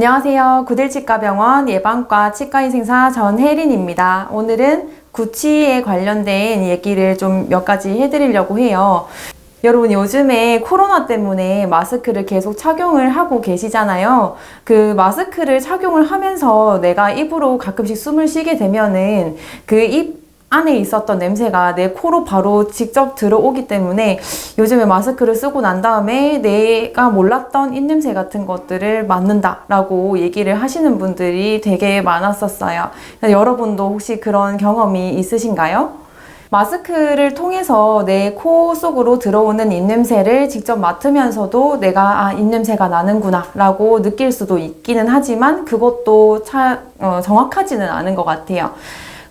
안녕하세요. 구들치과병원 예방과 치과의생사 전혜린입니다. 오늘은 구치에 관련된 얘기를 좀 몇 가지 해드리려고 해요. 여러분 요즘에 코로나 때문에 마스크를 계속 착용을 하고 계시잖아요. 그 마스크를 착용을 하면서 내가 입으로 가끔씩 숨을 쉬게 되면은 그 입 안에 있었던 냄새가 내 코로 바로 직접 들어오기 때문에 요즘에 마스크를 쓰고 난 다음에 내가 몰랐던 입냄새 같은 것들을 맡는다라고 얘기를 하시는 분들이 되게 많았었어요. 여러분도 혹시 그런 경험이 있으신가요? 마스크를 통해서 내 코 속으로 들어오는 입냄새를 직접 맡으면서도 내가 아, 입냄새가 나는구나 라고 느낄 수도 있기는 하지만 그것도 차, 어, 정확하지는 않은 것 같아요.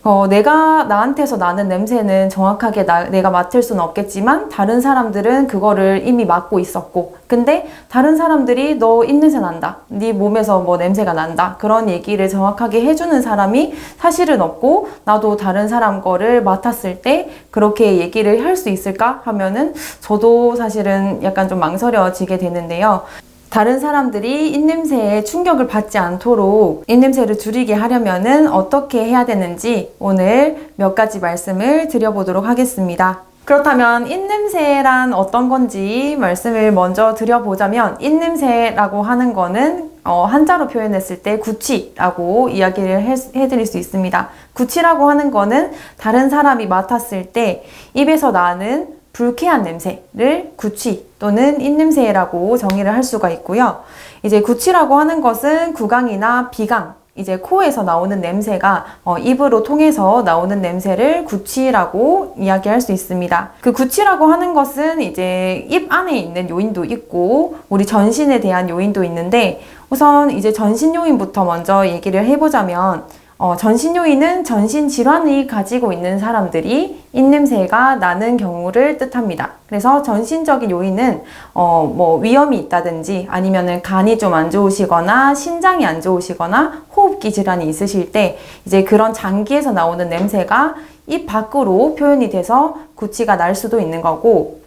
어, 내가 나한테서 나는 냄새는 정확하게 나, 내가 맡을 수는 없겠지만 다른 사람들은 그거를 이미 맡고 있었고 근데 다른 사람들이 너 입냄새 난다 네 몸에서 뭐 냄새가 난다 그런 얘기를 정확하게 해주는 사람이 사실은 없고 나도 다른 사람 거를 맡았을 때 그렇게 얘기를 할 수 있을까 하면은 저도 사실은 약간 좀 망설여지게 되는데요 다른 사람들이 입냄새에 충격을 받지 않도록 입냄새를 줄이게 하려면은 어떻게 해야 되는지 오늘 몇 가지 말씀을 드려보도록 하겠습니다. 그렇다면 입냄새란 어떤 건지 말씀을 먼저 드려보자면 입냄새라고 하는 거는 어, 한자로 표현했을 때 구취라고 이야기를 해, 해드릴 수 있습니다. 구취라고 하는 거는 다른 사람이 맡았을 때 입에서 나는 불쾌한 냄새를 구취 또는 입냄새라고 정의를 할 수가 있고요. 이제 구취라고 하는 것은 구강이나 비강, 이제 코에서 나오는 냄새가 어, 입으로 통해서 나오는 냄새를 구취라고 이야기할 수 있습니다. 그 구취라고 하는 것은 이제 입 안에 있는 요인도 있고 우리 전신에 대한 요인도 있는데 우선 이제 전신 요인부터 먼저 얘기를 해보자면 어, 전신 요인은 전신 질환이 가지고 있는 사람들이 입냄새가 나는 경우를 뜻합니다. 그래서 전신적인 요인은 어, 뭐 위험이 있다든지 아니면은 간이 좀 안 좋으시거나 신장이 안 좋으시거나 호흡기 질환이 있으실 때 이제 그런 장기에서 나오는 냄새가 입 밖으로 표현이 돼서 구취가 날 수도 있는 거고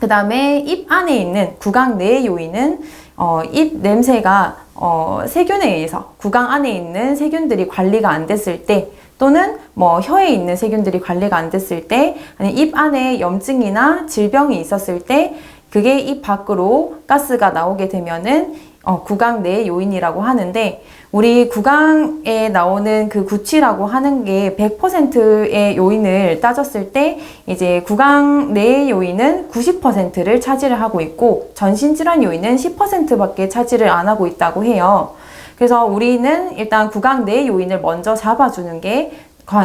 그 다음에 입 안에 있는 구강 내의 요인은 어, 입 냄새가 어, 세균에 의해서 구강 안에 있는 세균들이 관리가 안 됐을 때 또는 뭐 혀에 있는 세균들이 관리가 안 됐을 때 아니 입 안에 염증이나 질병이 있었을 때 그게 입 밖으로 가스가 나오게 되면은 어, 구강 내 요인이라고 하는데 우리 구강에 나오는 그 구취라고 하는 게 100%의 요인을 따졌을 때 이제 구강 내 요인은 90%를 차지를 하고 있고 전신 질환 요인은 10%밖에 차지를 안 하고 있다고 해요. 그래서 우리는 일단 구강 내 요인을 먼저 잡아주는 게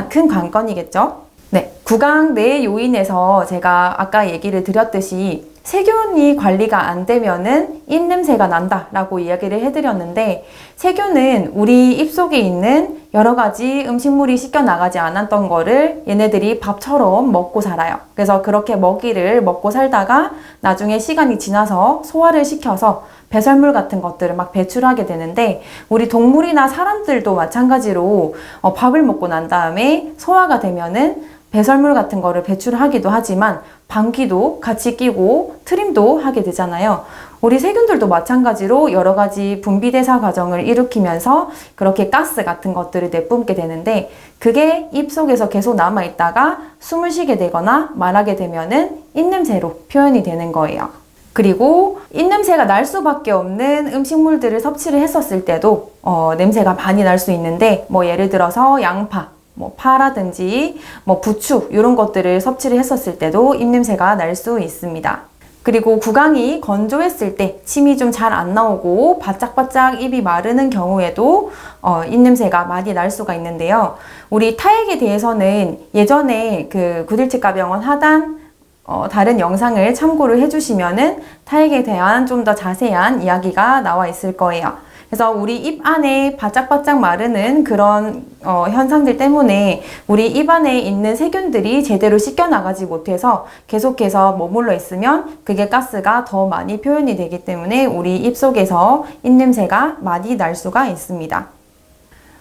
큰 관건이겠죠. 네, 구강 내 요인에서 제가 아까 얘기를 드렸듯이 세균이 관리가 안 되면은 입냄새가 난다 라고 이야기를 해드렸는데 세균은 우리 입속에 있는 여러 가지 음식물이 씻겨 나가지 않았던 거를 얘네들이 밥처럼 먹고 살아요. 그래서 그렇게 먹이를 먹고 살다가 나중에 시간이 지나서 소화를 시켜서 배설물 같은 것들을 막 배출하게 되는데 우리 동물이나 사람들도 마찬가지로 어, 밥을 먹고 난 다음에 소화가 되면은 배설물 같은 거를 배출하기도 하지만 방귀도 같이 끼고 트림도 하게 되잖아요. 우리 세균들도 마찬가지로 여러 가지 분비대사 과정을 일으키면서 그렇게 가스 같은 것들을 내뿜게 되는데 그게 입 속에서 계속 남아있다가 숨을 쉬게 되거나 말하게 되면은 입냄새로 표현이 되는 거예요. 그리고 입냄새가 날 수밖에 없는 음식물들을 섭취를 했었을 때도 어, 냄새가 많이 날 수 있는데 뭐 예를 들어서 양파, 뭐 파라든지 뭐 부추 이런 것들을 섭취를 했었을 때도 입냄새가 날 수 있습니다. 그리고 구강이 건조했을 때 침이 좀 잘 안 나오고 바짝바짝 입이 마르는 경우에도 어, 입냄새가 많이 날 수가 있는데요. 우리 타액에 대해서는 예전에 그 구들치과 병원 하단 어, 다른 영상을 참고를 해주시면은 타액에 대한 좀 더 자세한 이야기가 나와 있을 거예요. 그래서 우리 입 안에 바짝바짝 마르는 그런 어, 현상들 때문에 우리 입 안에 있는 세균들이 제대로 씻겨나가지 못해서 계속해서 머물러 있으면 그게 가스가 더 많이 표현이 되기 때문에 우리 입 속에서 입냄새가 많이 날 수가 있습니다.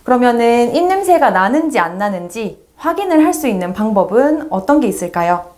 그러면은 입냄새가 나는지 안 나는지 확인을 할 수 있는 방법은 어떤 게 있을까요?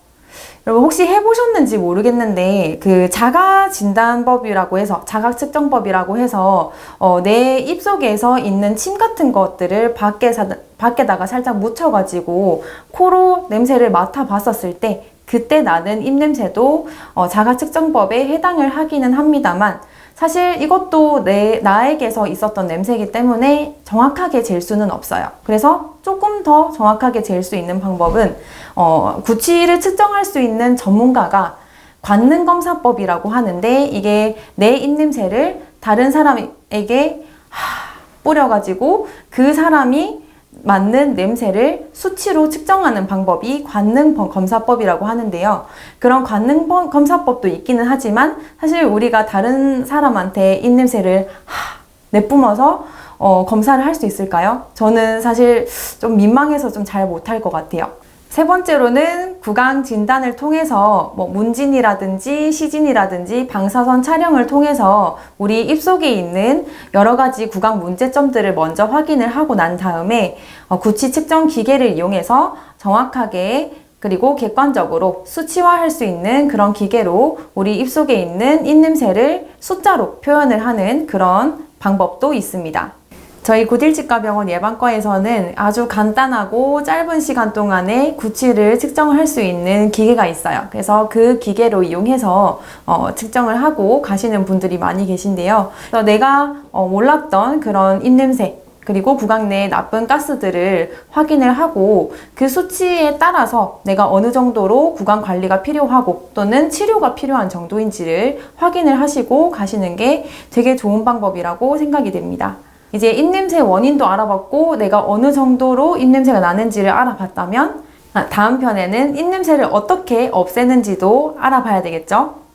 여러분 혹시 해보셨는지 모르겠는데 그 자가 진단법이라고 해서 자각 측정법이라고 해서 어, 내 입속에서 있는 침 같은 것들을 밖에서 밖에다가 살짝 묻혀가지고 코로 냄새를 맡아봤었을 때 그때 나는 입냄새도 어, 자가 측정법에 해당을 하기는 합니다만 사실 이것도 내 나에게서 있었던 냄새이기 때문에 정확하게 잴 수는 없어요. 그래서 조금 더 정확하게 잴 수 있는 방법은 어, 구취를 측정할 수 있는 전문가가 관능 검사법이라고 하는데 이게 내 입냄새를 다른 사람에게 하, 뿌려가지고 그 사람이 맞는 냄새를 수치로 측정하는 방법이 관능 범- 검사법이라고 하는데요. 그런 관능 범- 검사법도 있기는 하지만 사실 우리가 다른 사람한테 입냄새를 하, 내뿜어서 어, 검사를 할 수 있을까요? 저는 사실 좀 민망해서 좀 잘 못할 것 같아요. 세 번째로는 구강 진단을 통해서 뭐 문진이라든지 시진이라든지 방사선 촬영을 통해서 우리 입속에 있는 여러 가지 구강 문제점들을 먼저 확인을 하고 난 다음에 어, 구치 측정 기계를 이용해서 정확하게 그리고 객관적으로 수치화할 수 있는 그런 기계로 우리 입속에 있는 입냄새를 숫자로 표현을 하는 그런 방법도 있습니다. 저희 구딜치과병원 예방과에서는 아주 간단하고 짧은 시간 동안에 구취를 측정을 할수 있는 기계가 있어요. 그래서 그 기계로 이용해서 어, 측정을 하고 가시는 분들이 많이 계신데요. 그래서 내가 어, 몰랐던 그런 입냄새 그리고 구강 내 나쁜 가스들을 확인을 하고 그 수치에 따라서 내가 어느 정도로 구강 관리가 필요하고 또는 치료가 필요한 정도인지를 확인을 하시고 가시는 게 되게 좋은 방법이라고 생각이 됩니다. 이제 입냄새 원인도 알아봤고 내가 어느 정도로 입냄새가 나는지를 알아봤다면 아, 다음 편에는 입냄새를 어떻게 없애는지도 알아봐야 되겠죠?